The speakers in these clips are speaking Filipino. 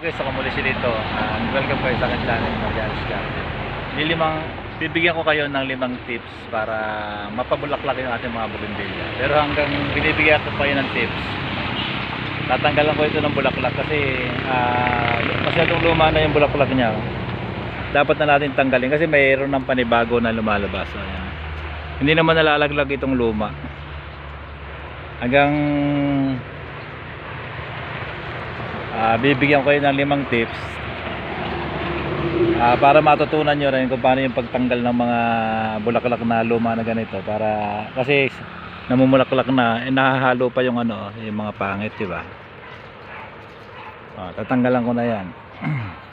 Okay, so kamuli si dito. And welcome kayo sa akin channel, Marialis Garden. Lilimang, bibigyan ko kayo ng limang tips para mapabulaklak yung ating mga bougainvillea. Pero hanggang binibigyan ko kayo ng tips, tatanggalan ko ito ng bulaklak kasi uh, masyadong luma na yung bulaklak niya. Dapat na natin tanggalin kasi mayroon ng panibago na lumalabas. Ayan. Hindi naman nalalaglag itong luma. Hanggang Ah, bibigyan ko kayo ng limang tips ah, para matutunan nyo rin kung paano yung pagtanggal ng mga bulaklak na luma na ganito para kasi namumulaklak na eh, nahahalo pa yung ano yung mga pangit di ba? Ah, tatanggalan ko na yan.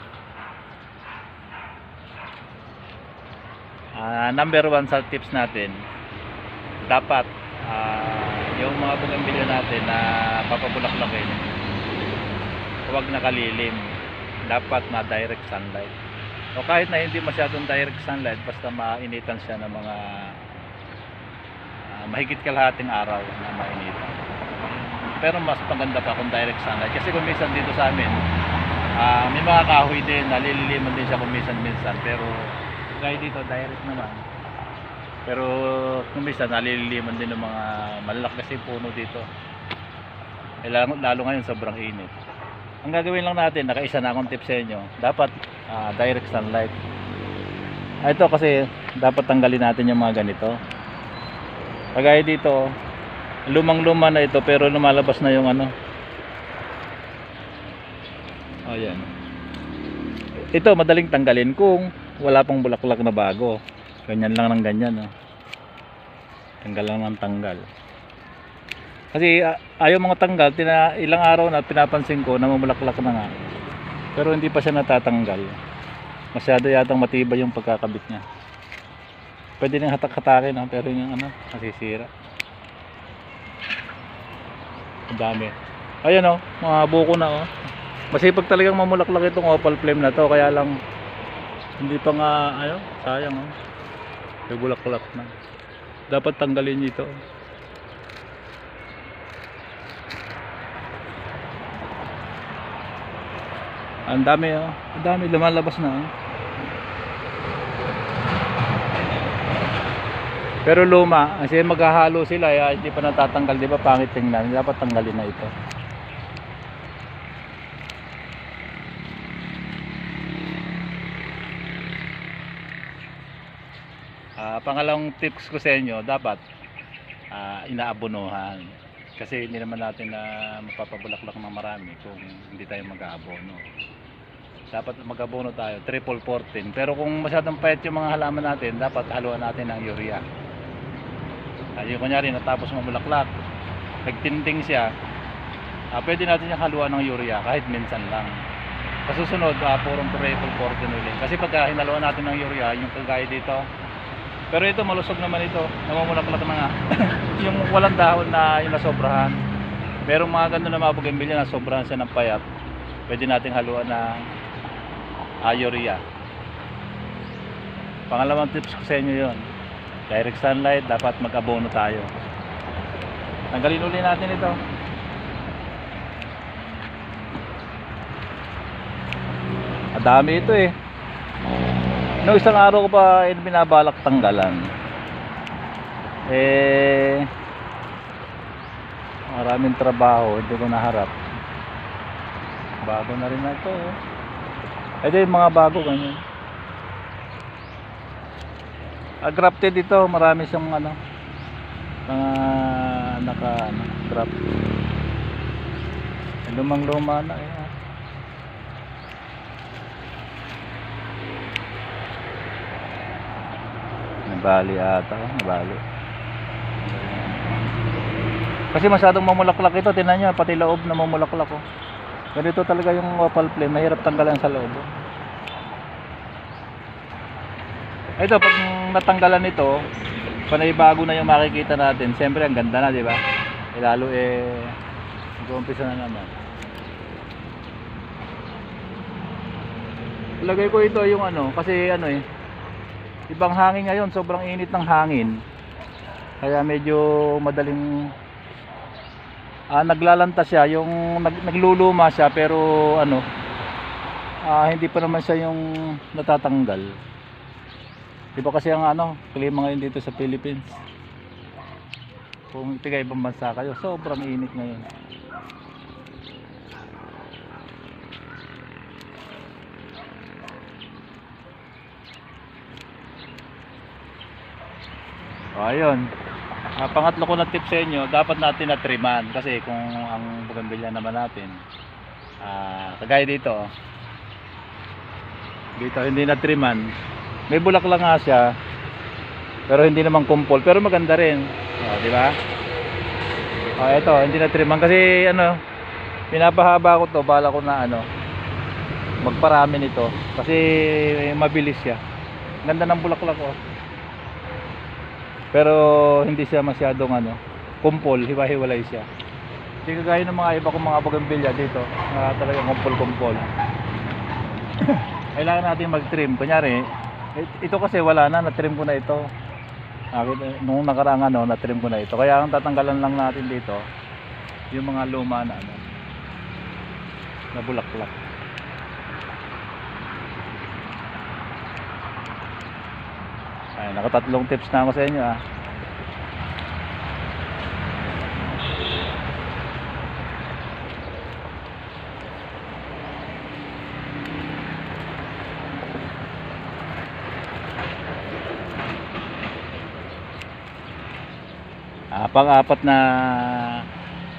Ah, number one sa tips natin dapat ah, yung mga bougainvillea natin na papabulaklakin huwag nakalilim. Dapat na direct sunlight. O kahit na hindi masyadong direct sunlight basta mainitan siya ng mga ah, mahigit kalahating araw na mainitan. Pero mas maganda pa kung direct sunlight. Kasi kung minsan dito sa amin ah, may mga kahoy din nalililiman din siya kung minsan pero gaya dito direct naman. Pero kung minsan nalililiman din ng mga malalaki kasi puno dito. Eh, lalo ngayon sobrang init ang gagawin lang natin, nakaisa na akong tip sa inyo. Dapat ah, direct sunlight. Ah, ito kasi dapat tanggalin natin yung mga ganito. Kagaya dito, lumang-luma na ito pero lumalabas na yung ano. Ayan. Ito madaling tanggalin kung wala pang bulaklak na bago. Ganyan lang ng ganyan. Oh. Tanggal lang ng tanggal. Kasi ah, ayaw mga tanggal, tina, ilang araw na pinapansin ko namumulaklak na nga. Pero hindi pa siya natatanggal. Masyado yatang matibay yung pagkakabit niya. Pwede nang hatak-hatakin, no? pero yung ano, nasisira. Ang dami. Ayan oh, mga buko na oh. Masipag talagang mamulaklak itong opal flame na to, kaya lang hindi pa nga, ayo, sayang oh. Bulaklak na. Dapat tanggalin ito. Ang dami oh. Ang dami lumalabas na oh. Pero luma, kasi maghahalo sila, eh, hindi pa natatanggal, di ba? Pangit tingnan, dapat tanggalin na ito. Ah, pangalawang tips ko sa inyo, dapat ah, inaabonohan. Kasi hindi naman natin na mapapabulaklak ng marami kung hindi tayo mag-aabono. Dapat mag-abono tayo, triple 14. Pero kung masyadong payat yung mga halaman natin, dapat haluan natin ng urea. Uh, yung kunyari, natapos mamulaklak, nagtinting siya, ah, pwede natin yung haluan ng urea kahit minsan lang. Kasusunod, uh, purong triple 14 ulit. Kasi pagka hinaluan natin ng urea, yung kagaya dito, pero ito malusog naman ito. Namumulaklak na nga. yung walang dahon na yung nasobrahan. Merong mga ganun na mga bougainvillea na sobrahan siya ng payat. Pwede nating haluan ng ayuria. Pangalawang tips ko sa inyo yon. Direct sunlight, dapat mag-abono tayo. Tanggalin uli natin ito. Adami ito eh. No, isang araw ko pa eh, binabalak tanggalan. Eh maraming trabaho, hindi ko naharap. Bago na rin na ito. Oh. Ito yung mga bago ganyan. Ah, grafted ito, marami siyang ano mga naka ano, graft. Lumang luma na eh. Nabali ata, nabali. Kasi masyadong mamulaklak ito, tinan nyo, pati loob na mamulaklak oh. Ganito talaga yung opal flame, mahirap tanggalan sa loob. Ito, pag natanggalan ito, panay bago na yung makikita natin. Siyempre, ang ganda na, di ba? Eh, lalo eh, mag-uumpisa na naman. Lagay ko ito yung ano, kasi ano eh, ibang hangin ngayon, sobrang init ng hangin. Kaya medyo madaling ah, naglalanta siya, yung nag, nagluluma siya pero ano, ah, hindi pa naman siya yung natatanggal. Di kasi ang ano, klima ngayon dito sa Philippines. Kung tiga ibang bansa kayo, sobrang init ngayon. Ayun. Ah, pangatlo ko na tip sa inyo, dapat natin na triman kasi kung ang bugambilya naman natin ah, kagaya dito oh. dito hindi na triman may bulak lang nga siya pero hindi naman kumpol. Pero maganda rin. Oh, di ba? Oh, ito hindi na triman kasi ano pinapahaba ko to bala ko na ano magparami nito. Kasi mabilis siya. Ganda ng bulaklak oh pero hindi siya masyadong ano, kumpol, hiwa-hiwalay siya. Hindi kagaya ng mga iba kong mga bougainvillea dito, na talagang kumpol-kumpol. Kailangan natin mag-trim. Kunyari, it- ito kasi wala na, na-trim ko na ito. Nakita- Nung nakarang ano, na-trim ko na ito. Kaya ang tatanggalan lang natin dito, yung mga luma na ano, na bulaklak. Ay, nakatatlong tips na ako sa inyo ah. Ah, pang-apat na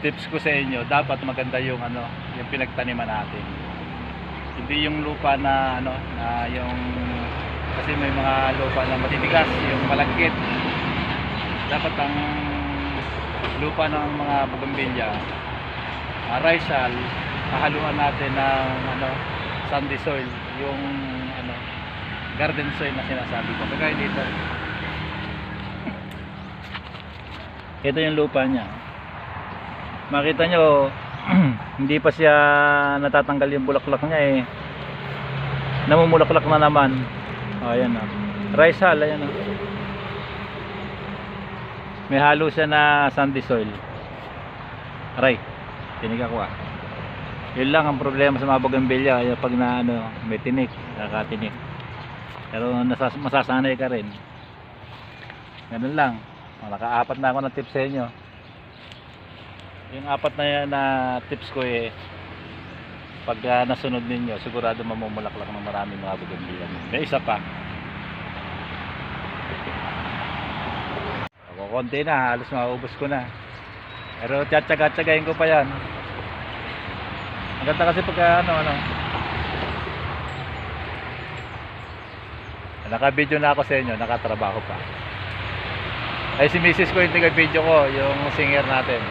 tips ko sa inyo, dapat maganda yung ano, yung pinagtaniman natin. Hindi yung lupa na ano, na yung kasi may mga lupa na matitigas, yung malagkit. Dapat ang lupa ng mga bougainvillea, uh, risal, hahaluan natin ng ano, sandy soil, yung ano, garden soil na sinasabi ko. Kagaya dito. Ito yung lupa niya. Makita nyo, hindi pa siya natatanggal yung bulaklak niya eh. Namumulaklak na naman. Ayan oh. Rice hull, ayan oh. May halo siya na sandy soil. Aray, tinig ako ah. Yun lang ang problema sa mga bougainvillea, yung pag na ano, may tinik, nakakatinik. Pero nasas masasanay ka rin. Ganun lang. Naka-apat na ako ng tips sa inyo. Yung apat na na tips ko eh, pag ah, nasunod ninyo, sigurado mamumulaklak ng maraming mga bougainvillea. May isa pa. Ako konti na, halos maubos ko na. Pero tiyatsaga-tsagayin ko pa yan. Ang ganda kasi pagka ano, ano. Naka-video na ako sa inyo, nakatrabaho pa. Ay si Mrs. ko yung taga-video ko, yung singer natin.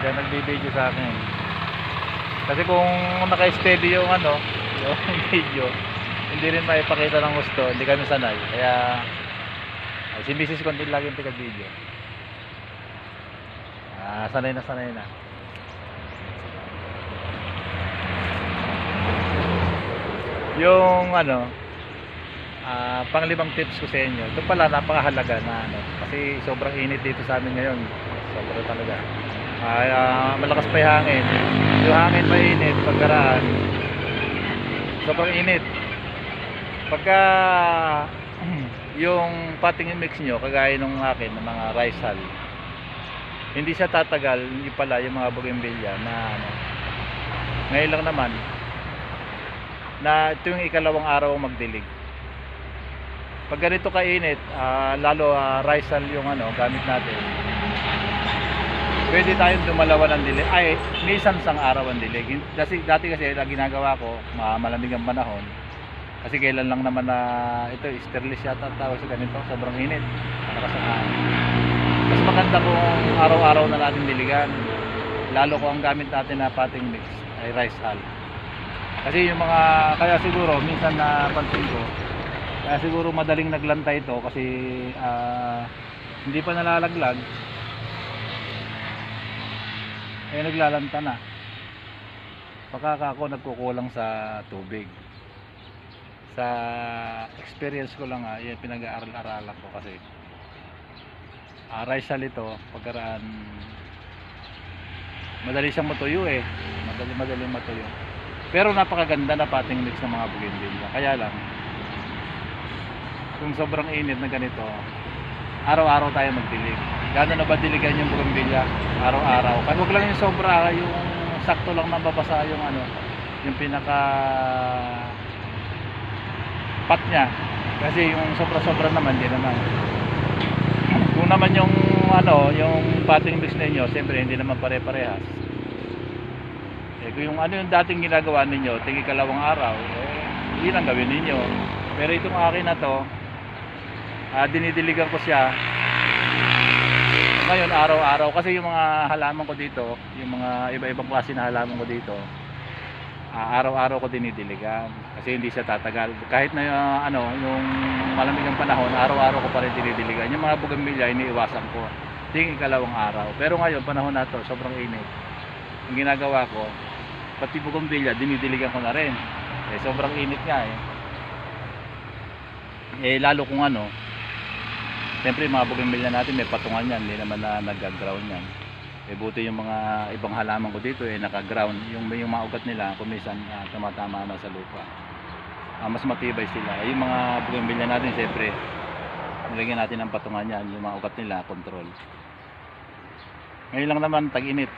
Yan nagbibideo sa akin. Kasi kung naka-steady yung ano, yung video, hindi rin maipakita ng gusto, hindi kami sanay. Kaya ay, si Mrs. ko hindi lagi yung taga-video. Ah, sanay na sanay na. Yung ano, ah, panglimang tips ko sa inyo. Ito pala napakahalaga na ano, kasi sobrang init dito sa amin ngayon. Sobrang talaga. Ay, ah, malakas pa yung hangin. Yung hangin mainit, pagkaraan. Sobrang init. Pagka yung potting mix nyo, kagaya nung akin, ng mga rice hull, hindi siya tatagal, hindi pala yung mga bougainvillea na ano. Ngayon lang naman, na ito yung ikalawang araw magdilig. Pag ganito kainit, ah, lalo uh, rice hull yung ano, gamit natin, pwede tayong dumalawa ng dilig. Ay, minsan sang araw ang dilig. Kasi dati kasi ang ginagawa ko, ma- malamig ang panahon. Kasi kailan lang naman na ito, sterlis yata tawag sa ganito, sobrang init. Hangin. Mas maganda kung araw-araw na natin diligan. Lalo kung ang gamit natin na potting mix ay rice hull. Kasi yung mga, kaya siguro, minsan na pansin ko, kaya siguro madaling naglanta ito kasi ah, hindi pa nalalaglag, eh naglalanta na. Baka ako nagkukulang sa tubig. Sa experience ko lang ha, yan pinag-aaral-aralan ko kasi uh, hull ito, pagkaraan madali siyang matuyo eh. Madali madali matuyo. Pero napakaganda na pating mix ng mga bougainvillea. Kaya lang, kung sobrang init na ganito, araw-araw tayo magdilig. Gano'n na ba diligan yung bougainvillea? Araw-araw. Kaya wag lang yung sobra, yung sakto lang nababasa yung ano, yung pinaka pat niya. Kasi yung sobra-sobra naman, di naman. Kung naman yung ano, yung potting mix ninyo, siyempre hindi naman pare-parehas. Eh, kung yung ano yung dating ginagawa ninyo, tingin kalawang araw, eh, yun ang gawin ninyo. Pero itong akin na to, ah, dinidiligan ko siya ngayon araw-araw kasi yung mga halaman ko dito, yung mga iba-ibang klase na halaman ko dito, ah, araw-araw ko dinidiligan kasi hindi siya tatagal. Kahit na ah, ano, yung malamig ang panahon, araw-araw ko pa rin dinidiligan. Yung mga bugambilya, iniiwasan ko. Tingin ikalawang araw. Pero ngayon, panahon na to, sobrang init. Ang ginagawa ko, pati bugambilya, dinidiligan ko na rin. Eh, sobrang init nga eh. Eh, lalo kung ano, Siyempre mga bougainvillea natin may patungan yan, hindi naman na nag-ground yan. Eh buti yung mga ibang halaman ko dito eh naka-ground, yung, yung mga ugat nila kumisan uh, tumatama na sa lupa. Ah, mas matibay sila. Yung mga bougainvillea natin siyempre nilagyan natin ng patungan yan, yung mga ugat nila control. Ngayon lang naman tag-init.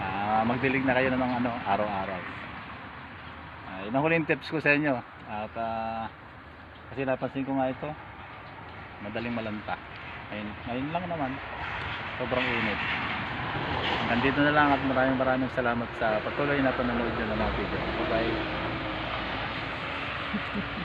Ah, magdilig na kayo ng ano, araw-araw. Ah, yun ang huling tips ko sa inyo. At ah, kasi napansin ko nga ito, madaling malanta. Ngayon, ngayon lang naman. Sobrang init. Nandito na lang at maraming maraming salamat sa patuloy na panonood nyo ng mga video. Bye bye